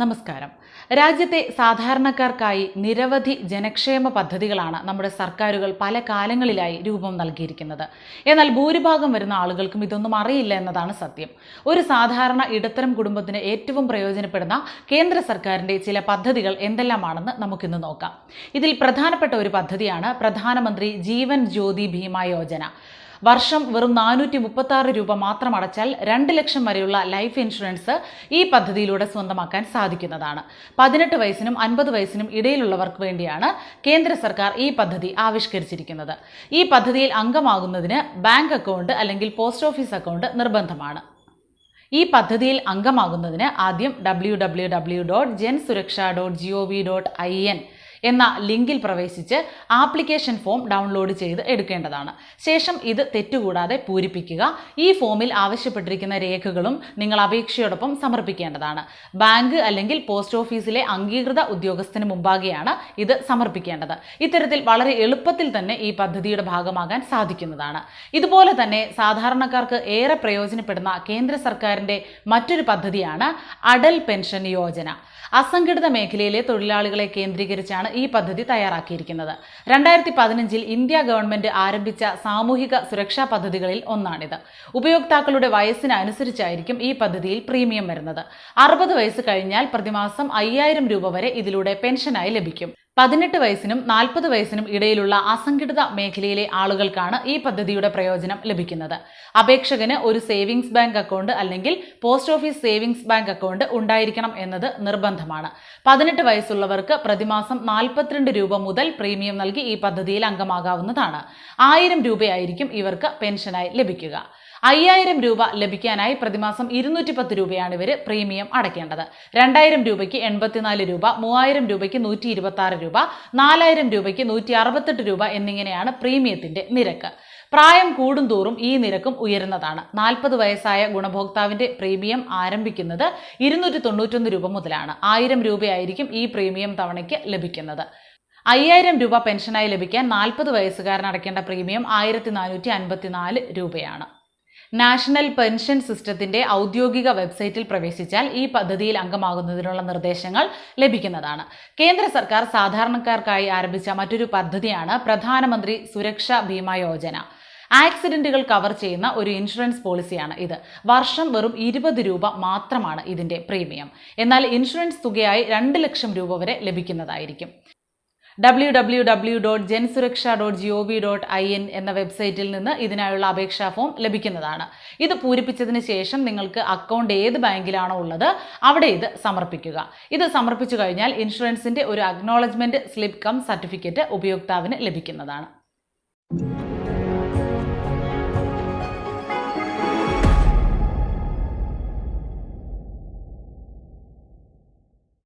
നമസ്കാരം. രാജ്യത്തെ സാധാരണക്കാർക്കായി നിരവധി ജനക്ഷേമ പദ്ധതികളാണ് നമ്മുടെ സർക്കാരുകൾ പല കാലങ്ങളിലായി രൂപം നൽകിയിരിക്കുന്നത്. എന്നാൽ ഭൂരിഭാഗം വരുന്ന ആളുകൾക്കും ഇതൊന്നും അറിയില്ല എന്നതാണ് സത്യം. ഒരു സാധാരണ ഇടത്തരം കുടുംബത്തിന് ഏറ്റവും പ്രയോജനപ്പെടുന്ന കേന്ദ്ര സർക്കാരിന്റെ ചില പദ്ധതികൾ എന്തെല്ലാമാണെന്ന് നമുക്കിന്ന് നോക്കാം. ഇതിൽ പ്രധാനപ്പെട്ട ഒരു പദ്ധതിയാണ് പ്രധാനമന്ത്രി ജീവൻ ജ്യോതി ഭീമ യോജന. വർഷം വെറും നാനൂറ്റി മുപ്പത്തി ആറ് രൂപ മാത്രം അടച്ചാൽ രണ്ട് ലക്ഷം വരെയുള്ള ലൈഫ് ഇൻഷുറൻസ് ഈ പദ്ധതിയിലൂടെ സ്വന്തമാക്കാൻ സാധിക്കുന്നതാണ്. പതിനെട്ട് വയസ്സിനും അൻപത് വയസ്സിനും ഇടയിലുള്ളവർക്ക് വേണ്ടിയാണ് കേന്ദ്ര സർക്കാർ ഈ പദ്ധതി ആവിഷ്കരിച്ചിരിക്കുന്നത്. ഈ പദ്ധതിയിൽ അംഗമാകുന്നതിന് ബാങ്ക് അക്കൗണ്ട് അല്ലെങ്കിൽ പോസ്റ്റ് ഓഫീസ് അക്കൗണ്ട് നിർബന്ധമാണ്. ഈ പദ്ധതിയിൽ അംഗമാകുന്നതിന് ആദ്യം W W W dot Jan Suraksha dot G O V dot I N എന്ന ലിങ്കിൽ പ്രവേശിച്ച് ആപ്ലിക്കേഷൻ ഫോം ഡൗൺലോഡ് ചെയ്ത് എടുക്കേണ്ടതാണ്. ശേഷം ഇത് തെറ്റുകൂടാതെ പൂരിപ്പിക്കുക. ഈ ഫോമിൽ ആവശ്യപ്പെട്ടിരിക്കുന്ന രേഖകളും നിങ്ങൾ അപേക്ഷയോടൊപ്പം സമർപ്പിക്കേണ്ടതാണ്. ബാങ്ക് അല്ലെങ്കിൽ പോസ്റ്റ് ഓഫീസിലെ അംഗീകൃത ഉദ്യോഗസ്ഥന് മുമ്പാകെയാണ് ഇത് സമർപ്പിക്കേണ്ടത്. ഇത്തരത്തിൽ വളരെ എളുപ്പത്തിൽ തന്നെ ഈ പദ്ധതിയുടെ ഭാഗമാകാൻ സാധിക്കുന്നതാണ്. ഇതുപോലെ തന്നെ സാധാരണക്കാർക്ക് ഏറെ പ്രയോജനപ്പെടുന്ന കേന്ദ്ര സർക്കാരിന്റെ മറ്റൊരു പദ്ധതിയാണ് അടൽ പെൻഷൻ യോജന. അസംഘടിത മേഖലയിലെ തൊഴിലാളികളെ കേന്ദ്രീകരിച്ചാണ് ഈ പദ്ധതി തയ്യാറാക്കിയിരിക്കുന്നത്. രണ്ടായിരത്തി പതിനഞ്ചിൽ ഇന്ത്യ ഗവൺമെന്റ് ആരംഭിച്ച സാമൂഹിക സുരക്ഷാ പദ്ധതികളിൽ ഒന്നാണിത്. ഉപയോക്താക്കളുടെ വയസ്സിനനുസരിച്ചായിരിക്കും ഈ പദ്ധതിയിൽ പ്രീമിയം വരുന്നത്. അറുപത് വയസ്സ് കഴിഞ്ഞാൽ പ്രതിമാസം അയ്യായിരം രൂപ വരെ ഇതിലൂടെ പെൻഷനായി ലഭിക്കും. പതിനെട്ട് വയസ്സിനും നാൽപ്പത് വയസ്സിനും ഇടയിലുള്ള അസംഘടിത മേഖലയിലെ ആളുകൾക്കാണ് ഈ പദ്ധതിയുടെ പ്രയോജനം ലഭിക്കുന്നത്. അപേക്ഷകന് ഒരു സേവിങ്സ് ബാങ്ക് അക്കൗണ്ട് അല്ലെങ്കിൽ post office savings bank account ഉണ്ടായിരിക്കണം എന്നത് നിർബന്ധമാണ്. പതിനെട്ട് വയസ്സുള്ളവർക്ക് പ്രതിമാസം നാൽപ്പത്തിരണ്ട് രൂപ മുതൽ പ്രീമിയം നൽകി ഈ പദ്ധതിയിൽ അംഗമാകാവുന്നതാണ്. ആയിരം രൂപയായിരിക്കും ഇവർക്ക് പെൻഷനായി ലഭിക്കുക. അയ്യായിരം രൂപ ലഭിക്കാനായി പ്രതിമാസം ഇരുന്നൂറ്റി പത്ത് രൂപയാണ് ഇവർ പ്രീമിയം അടയ്ക്കേണ്ടത്. രണ്ടായിരം രൂപയ്ക്ക് എൺപത്തിനാല് രൂപ മൂവായിരം രൂപയ്ക്ക് നൂറ്റി ഇരുപത്തി ആറ് രൂപ നാലായിരം രൂപയ്ക്ക് നൂറ്റി അറുപത്തെട്ട് രൂപ എന്നിങ്ങനെയാണ് പ്രീമിയത്തിന്റെ നിരക്ക്. പ്രായം കൂടുന്തോറും ഈ നിരക്കും ഉയരുന്നതാണ്. നാൽപ്പത് വയസ്സായ ഗുണഭോക്താവിന്റെ പ്രീമിയം ആരംഭിക്കുന്നത് ഇരുന്നൂറ്റി തൊണ്ണൂറ്റൊന്ന് രൂപ മുതലാണ്. ആയിരം രൂപയായിരിക്കും ഈ പ്രീമിയം തവണയ്ക്ക് ലഭിക്കുന്നത്. അയ്യായിരം രൂപ പെൻഷനായി ലഭിക്കാൻ നാൽപ്പത് വയസ്സുകാരൻ അടയ്ക്കേണ്ട പ്രീമിയം ആയിരത്തി നാനൂറ്റി അൻപത്തിനാല് രൂപയാണ്. നാഷണൽ പെൻഷൻ സിസ്റ്റത്തിന്റെ ഔദ്യോഗിക വെബ്സൈറ്റിൽ പ്രവേശിച്ചാൽ ഈ പദ്ധതിയിൽ അംഗമാകുന്നതിനുള്ള നിർദ്ദേശങ്ങൾ ലഭിക്കുന്നതാണ്. കേന്ദ്ര സർക്കാർ സാധാരണക്കാർക്കായി ആരംഭിച്ച മറ്റൊരു പദ്ധതിയാണ് പ്രധാനമന്ത്രി സുരക്ഷാ ഭീമ യോജന. ആക്സിഡന്റുകൾ കവർ ചെയ്യുന്ന ഒരു ഇൻഷുറൻസ് പോളിസിയാണ് ഇത്. വർഷം വെറും ഇരുപത് രൂപ മാത്രമാണ് ഇതിന്റെ പ്രീമിയം. എന്നാൽ ഇൻഷുറൻസ് തുകയായി രണ്ട് ലക്ഷം രൂപ വരെ ലഭിക്കുന്നതായിരിക്കും. W W W dot Jansuraksha dot G O V dot I N എന്ന വെബ്സൈറ്റിൽ നിന്ന് ഇതിനായുള്ള അപേക്ഷാ ഫോം ലഭിക്കുന്നതാണ്. ഇത് പൂരിപ്പിച്ചതിന് ശേഷം നിങ്ങൾക്ക് അക്കൗണ്ട് ഏത് ബാങ്കിലാണോ ഉള്ളത് അവിടെ ഇത് സമർപ്പിക്കുക. ഇത് സമർപ്പിച്ചു കഴിഞ്ഞാൽ ഇൻഷുറൻസിന്റെ ഒരു അക്നോളജ്മെന്റ് സ്ലിപ്പ് കം സർട്ടിഫിക്കറ്റ് ഉപയോക്താവിന് ലഭിക്കുന്നതാണ്.